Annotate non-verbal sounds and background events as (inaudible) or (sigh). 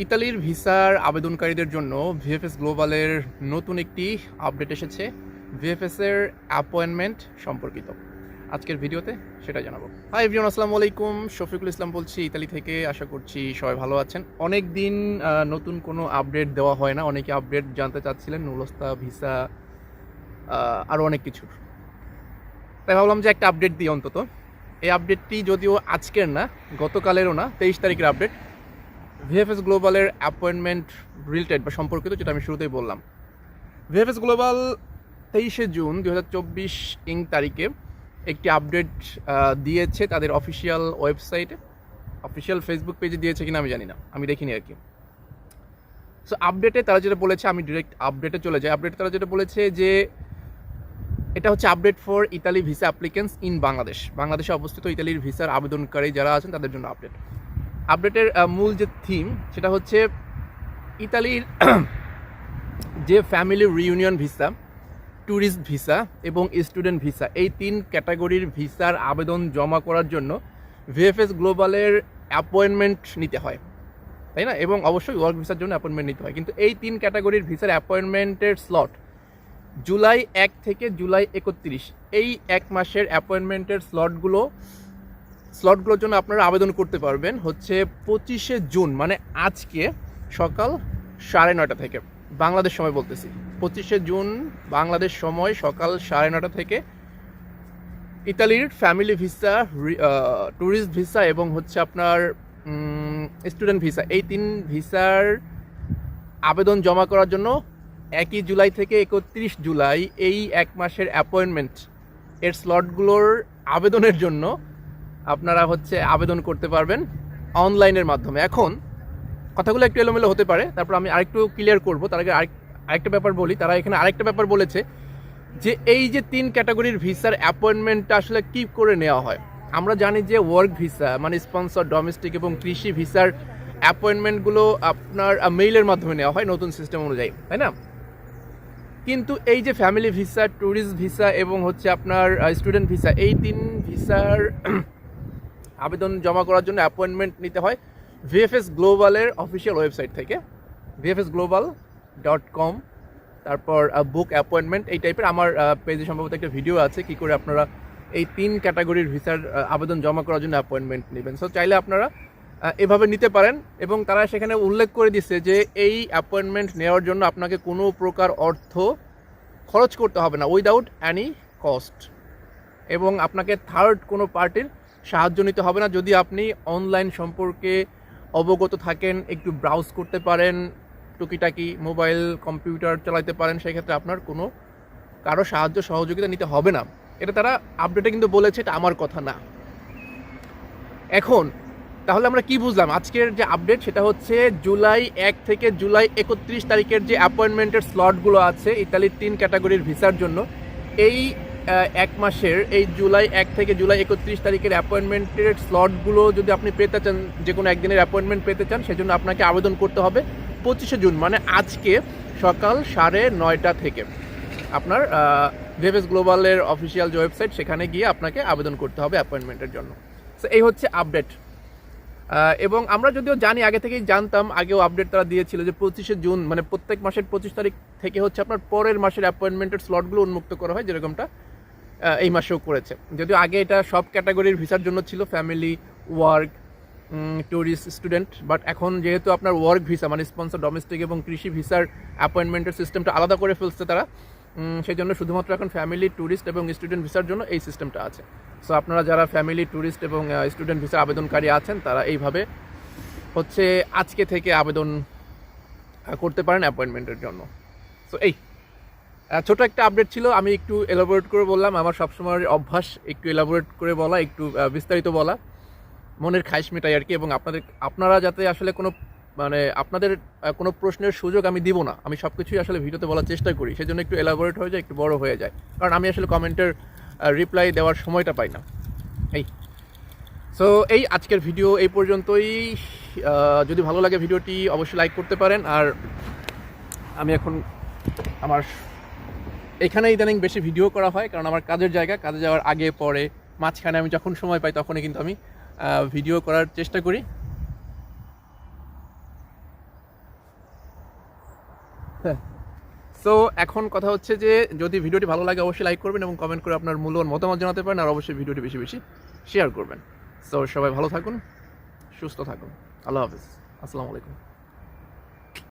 ইতালির ভিসার আবেদনকারীদের জন্য ভিএফএস গ্লোবালের নতুন একটি আপডেট এসেছে, ভিএফএস এর অ্যাপয়েন্টমেন্ট সম্পর্কিত। আজকের ভিডিওতে সেটা জানাব। হাই এভরিওয়ান আসসালামু আলাইকুম। শফিকুল ইসলাম বলছি, ইতালি থেকে আশা করছি সবাই ভালো আছেন। অনেক দিন নতুন কোনো আপডেট দেওয়া হয় না। অনেকে আপডেট জানতে চাচ্ছিলেন, নুলস্তা, ভিসা আরও অনেক কিছুর। তাই ভাবলাম যে একটা আপডেট দিই অন্তত। এই আপডেটটি যদিও আজকের না, গতকালেরও না, তেইশ তারিখের আপডেট ভিএফএস গ্লোবালের অ্যাপয়েন্টমেন্ট রিলেটেড বা সম্পর্কিত যেটা আমি শুরুতেই বললাম। ভিএফএস গ্লোবাল তেইশে জুন দু হাজার চব্বিশ ইং তারিখে একটি আপডেট দিয়েছে তাদের অফিসিয়াল ওয়েবসাইটে অফিসিয়াল ফেসবুক পেজে দিয়েছে কিনা আমি জানি না। আমি দেখিনি আর কি। সো আপডেটে তারা যেটা বলেছে, আমি ডিরেক্ট আপডেটে চলে যাই। আপডেটে তারা যেটা বলেছে যে, এটা হচ্ছে update for Italy visa applicants in Bangladesh বাংলাদেশে অবস্থিত ইতালির ভিসার আবেদনকারী যারা আছেন, তাদের জন্য আপডেট আপডেটের মূল যে থিম, সেটা হচ্ছে ইতালির (clears throat) যে family reunion visa tourist visa এবং স্টুডেন্ট ভিসা এই তিন ক্যাটাগরির ভিসার আবেদন জমা করার জন্য ভিএফএস গ্লোবালের অ্যাপয়েন্টমেন্ট নিতে হয়। তাই না? এবং অবশ্যই ওয়ার্ক ভিসার জন্য অ্যাপয়েন্টমেন্ট নিতে হয়। কিন্তু এই তিন ক্যাটাগরির ভিসার অ্যাপয়েন্টমেন্টের স্লট জুলাই এক থেকে জুলাই একত্রিশ, এই এক মাসের অ্যাপয়েন্টমেন্টের স্লটগুলো স্লটগুলোর জন্য আপনারা আবেদন করতে পারবেন হচ্ছে পঁচিশে জুন মানে আজকে সকাল সাড়ে নয়টা থেকে। বাংলাদেশ সময় বলতেছি। পঁচিশে জুন, বাংলাদেশ সময় সকাল সাড়ে নটা থেকে। ইতালির ফ্যামিলি ভিসা ট্যুরিস্ট ভিসা এবং হচ্ছে আপনার স্টুডেন্ট ভিসা এই তিন ভিসার আবেদন জমা করার জন্য একই জুলাই থেকে একত্রিশ জুলাই এই এক মাসের অ্যাপয়েন্টমেন্ট এর স্লটগুলোর আবেদনের জন্য আপনারা হচ্ছে আবেদন করতে পারবেন অনলাইনের মাধ্যমে। এখন কথাগুলো একটু এলোমেলো হতে পারে, তারপর আমি আরেকটু ক্লিয়ার করব। তার আগে আরেক আরেকটা ব্যাপার বলি, তারা এখানে আরেকটা ব্যাপার বলেছে যে এই যে তিন ক্যাটাগরির ভিসার অ্যাপয়েন্টমেন্টটা আসলে কি করে নেওয়া হয়? আমরা জানি যে ওয়ার্ক ভিসা মানে স্পন্সর ডোমেস্টিক এবং কৃষি ভিসার অ্যাপয়েন্টমেন্টগুলো আপনার মেইলের মাধ্যমে নেওয়া হয় নতুন সিস্টেম অনুযায়ী, তাই না? কিন্তু এই যে ফ্যামিলি ভিসা ট্যুরিস্ট ভিসা এবং হচ্ছে আপনার স্টুডেন্ট ভিসা এই তিন ভিসার আবেদন জমা করার জন্য অ্যাপয়েন্টমেন্ট নিতে হয় ভিএফএস গ্লোবালের অফিসিয়াল ওয়েবসাইট থেকে ভিএফএস গ্লোবাল ডট কম তারপর বুক অ্যাপয়েন্টমেন্ট এই টাইপের আমার পেজে সম্ভবত একটা ভিডিও আছে, কি করে আপনারা এই তিন ক্যাটাগরির ভিসার আবেদন জমা করার জন্য অ্যাপয়েন্টমেন্ট নেবেন। সো চাইলে আপনারা এভাবে নিতে পারেন এবং তারা সেখানে উল্লেখ করে দিচ্ছে যে এই অ্যাপয়েন্টমেন্ট নেওয়ার জন্য আপনাকে কোনো প্রকার অর্থ খরচ করতে হবে না উইদাউট অ্যানি কস্ট এবং আপনাকে থার্ড কোনো পার্টির সাহায্য নিতে হবে না। যদি আপনি অনলাইন সম্পর্কে অবগত থাকেন, একটু ব্রাউজ করতে পারেন, টুকিটাকি মোবাইল কম্পিউটার চালাতে পারেন, সেক্ষেত্রে আপনার কোনো কারও সাহায্য, সহযোগিতা নিতে হবে না। এটা তারা আপডেটে কিন্তু বলেছে, এটা আমার কথা না। এখন, তাহলে আমরা কি বুঝলাম? আজকের যে আপডেট সেটা হচ্ছে জুলাই এক থেকে জুলাই একত্রিশ তারিখের যে অ্যাপয়েন্টমেন্টের স্লটগুলো আছে, ইতালির তিন ক্যাটাগরির ভিসার জন্য, এই এক মাসের এই জুলাই এক থেকে জুলাই একত্রিশ তারিখের অ্যাপয়েন্টমেন্টের স্লটগুলো যদি আপনি পেতে চান, যে কোনো একদিনের অ্যাপয়েন্টমেন্ট পেতে চান, সেজন্য আপনাকে আবেদন করতে হবে পঁচিশে জুন মানে আজকে সকাল সাড়ে নয়টা থেকে। আপনার ভেভেস গ্লোবালের অফিসিয়াল যে ওয়েবসাইট সেখানে গিয়ে আপনাকে আবেদন করতে হবে অ্যাপয়েন্টমেন্টের জন্য। সো এই হচ্ছে আপডেট এবং আমরা যদিও জানি, আগে থেকেই জানতাম, আগেও আপডেট তারা দিয়েছিল যে পঁচিশে জুন মানে প্রত্যেক মাসের পঁচিশ তারিখ থেকে হচ্ছে আপনার পরের মাসের অ্যাপয়েন্টমেন্টের স্লটগুলো উন্মুক্ত করা হয়, যেরকমটা এই মাসেও করেছে। যদিও আগে এটা সব ক্যাটাগরির ভিসার জন্য ছিল, family, work tourist student but এখন যেহেতু আপনার ওয়ার্ক ভিসা মানে স্পন্সর ডোমেস্টিক এবং কৃষি ভিসার অ্যাপয়েন্টমেন্টের সিস্টেমটা আলাদা করে ফেলছে তারা সেই জন্য শুধুমাত্র এখন ফ্যামিলি ট্যুরিস্ট এবং স্টুডেন্ট ভিসার জন্য এই সিস্টেমটা আছে। সো আপনারা যারা ফ্যামিলি ট্যুরিস্ট এবং স্টুডেন্ট ভিসার আবেদনকারী আছেন, তারা এইভাবে হচ্ছে আজকে থেকে আবেদন করতে পারেন অ্যাপয়েন্টমেন্টের জন্য। সো এই। ছোট একটা আপডেট ছিল, আমি একটু এলাবোরেট করে বললাম, আমার সবসময় অভ্যাস একটু এলাবোরেট করে বলা, একটু বিস্তারিত বলা। মনের খাইশ মেটাই আর কি, এবং আপনাদের, আপনারা যাতে আসলে কোনো মানে আপনাদের কোনো প্রশ্নের সুযোগ আমি দিব না, আমি সব কিছুই আসলে ভিডিওতে বলার চেষ্টা করি, সেজন্য একটু এলাবোরেট হয়ে যায়, একটু বড় হয়ে যায়। কারণ আমি আসলে কমেন্টের রিপ্লাই দেওয়ার সময়টা পাই না। এই। সো এই আজকের ভিডিও এই পর্যন্তই। যদি ভালো লাগে ভিডিওটি, অবশ্যই লাইক করতে পারেন, আর আমি এখন আমার এখানে ইদানিং বেশি ভিডিও করা হয়, কারণ আমার কাজের জায়গা, কাজে যাওয়ার আগে, পরে, মাঝখানে আমি যখন সময় পাই তখনই কিন্তু আমি ভিডিও করার চেষ্টা করি। সো এখন কথা হচ্ছে যে, যদি ভিডিওটি ভালো লাগে অবশ্যই লাইক করবেন এবং কমেন্ট করে আপনার মূল্যবান মতামত জানাতে পারেন, আর অবশ্যই ভিডিওটি বেশি বেশি শেয়ার করবেন। সো সবাই ভালো থাকুন, সুস্থ থাকুন। আল্লাহ হাফিজ। আসসালামু আলাইকুম।